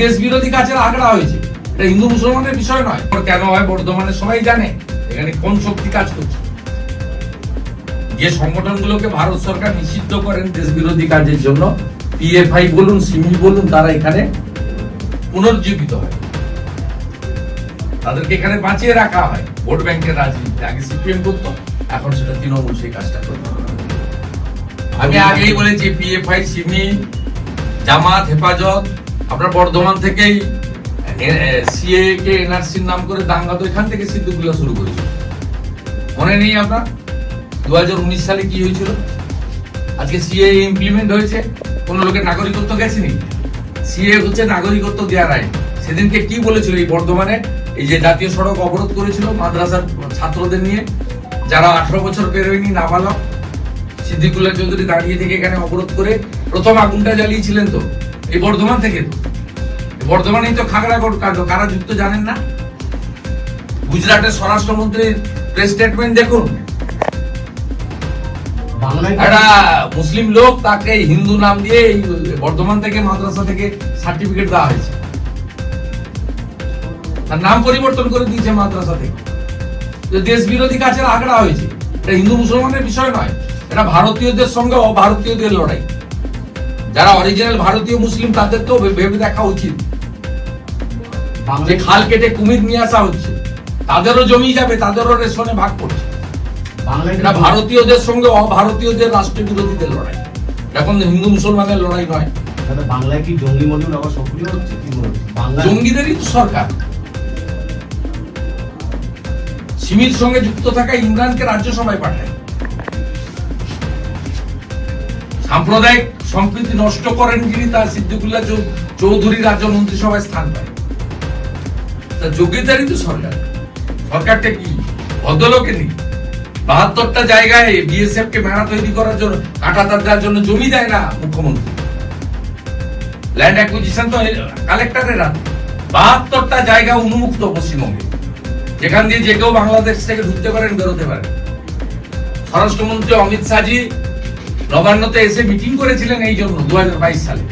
দেশ বিরোধী কাজের আগড়া হয়েছে। এটা হিন্দু মুসলমানের বিষয় নয় কেন হয় বর্ধমানে সবাই জানে। এখানে কোন শক্তি কাজ করছে? যে সংগঠনগুলোকে ভারত সরকার নিষিদ্ধ করেন দেশ বিরোধী কাজের জন্য পিএফআই বলুন, সিমিল বলুন, তারা এখানে পুনর্জীবিত হয়। তাদেরকে এখানে বাঁচিয়ে রাখা হয়। ভোট ব্যাংকের রাজনীতি আগে সিপিএম করতো, এখন সেটা তৃণমূল সেই কাজটা করবে আমি আগেই বলেছি পিএফআই সিমি জামাত, হেফাজত আপনার বর্ধমান থেকেই সিএ কে এনআরসির নাম করে দাঙ্গা তো এখান থেকে সিদ্ধগুলো শুরু করেছিল মনে নেই আপনার? দু সালে কি হয়েছিল? আজকে সিএ ইমপ্লিমেন্ট হয়েছে, কোন লোকের নাগরিকত্ব গেছেনি? সিএ হচ্ছে নাগরিকত্ব দেওয়ার আইন। সেদিনকে কি বলেছিল এই বর্ধমানে? এই যে জাতীয় সড়ক অবরোধ করেছিল মাদ্রাসার ছাত্রদের নিয়ে, যারা আঠারো বছর পেরোয়নি নাবালক। সিদ্দিকুল্লাহ চৌধুরী দাঁড়িয়ে থেকে এখানে অবরোধ করে প্রথম আগুনটা জ্বালিয়েছিলেন তো। এই বর্ধমান থেকে তো। বর্ধমানেই তো খাগড়াগড় কাণ্ড কারা যুক্ত জানেন না? গুজরাটের স্বরাষ্ট্রমন্ত্রীর প্রেস স্টেটমেন্ট দেখুন। একটা মুসলিম লোক তাকে হিন্দু নাম দিয়ে এই বর্ধমান থেকে মাদ্রাসা থেকে সার্টিফিকেট দেওয়া হয়েছে। তার নাম পরিবর্তন করে দিয়েছে মাদ্রাসা থেকে। দেশ বিরোধী কাজের আগড়া হয়েছে। এটা হিন্দু মুসলমানের বিষয় নয়। এটা ভারতীয়দের সঙ্গে অভারতীয়দের লড়াই। যারা অরিজিনাল ভারতীয় মুসলিম তাদের তো ভেবে দেখা উচিত। যে খাল কেটে কুমির নিয়ে আসা হচ্ছে। তাদেরও জমি যাবে তাদেরও রেশনে ভাগ করছে। এটা ভারতীয়দের সঙ্গে অভারতীয়দের রাষ্ট্র বিরোধীদের লড়াই। এখন হিন্দু মুসলমানের লড়াই নয়। বাংলায় কি জঙ্গি মডেল আবার সক্রিয় হচ্ছে? কি জঙ্গিদেরই তো সরকার। সিমির সঙ্গে যুক্ত থাকা ইমরানকে রাজ্যসভায় পাঠায়। সাম্প্রদায়িক সম্প্রীতি নষ্ট করেন যিনি তার সিদ্দিকুল্লাহ চৌধুরী রাজ্য মন্ত্রিসভায় স্থান পায়। তা যোগ্যতারই তো সরকার, সরকারটা কি? ভদ্রলোকে নেই। বাহাত্তরটা জায়গায় বিএসএফ কে মেলা তৈরি করার জন্য, কাঁটাতার দেওয়ার জন্য জমি দেয় না মুখ্যমন্ত্রী। ল্যান্ড অ্যাকুইজিশন তো কালেক্টরের হাত। বাহাত্তরটা জায়গা উন্মুক্ত পশ্চিমবঙ্গে। যেখান দিয়ে যে কেউ বাংলাদেশ থেকে ঢুকতে পারেন বেরোতে পারেন স্বরাষ্ট্রমন্ত্রী অমিত শাহজি নবান্নতে এসে মিটিং করেছিলেন এই জন্য দুই হাজার বাইশ সালে।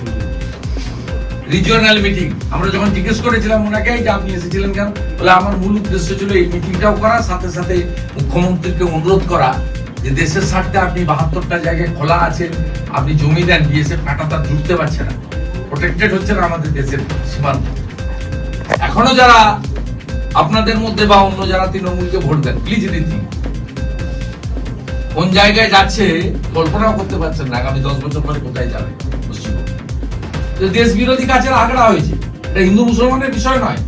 রিজিওনাল মিটিং আমরা যখন জিজ্ঞেস করেছিলাম ওনাকে যে আপনি এসেছিলেন কেন? বলে, আমার মূল উদ্দেশ্য ছিল এই মিটিংটাও করা, সাথে সাথে মুখ্যমন্ত্রীকে অনুরোধ করা যে দেশের স্বার্থে আপনি বাহাত্তরটা জায়গায় খোলা আছেন, আপনি জমি দেন, বিএসএফ কাটাতার ঢুকতে পারছে না। প্রোটেক্টেড হচ্ছে না আমাদের দেশের সীমান্ত। এখনও যারা আপনাদের মধ্যে বা অন্য যারা তৃণমূলকে ভোট দেন প্লিজ রিথিং কোন জায়গায় যাচ্ছে, কল্পনাও করতে পারছেন না আগামী দশ বছর পরে কোথায় যাবে পশ্চিমবঙ্গ। দেশ বিরোধী কাজের আগড়া হয়েছে। এটা হিন্দু মুসলমানের বিষয় নয়।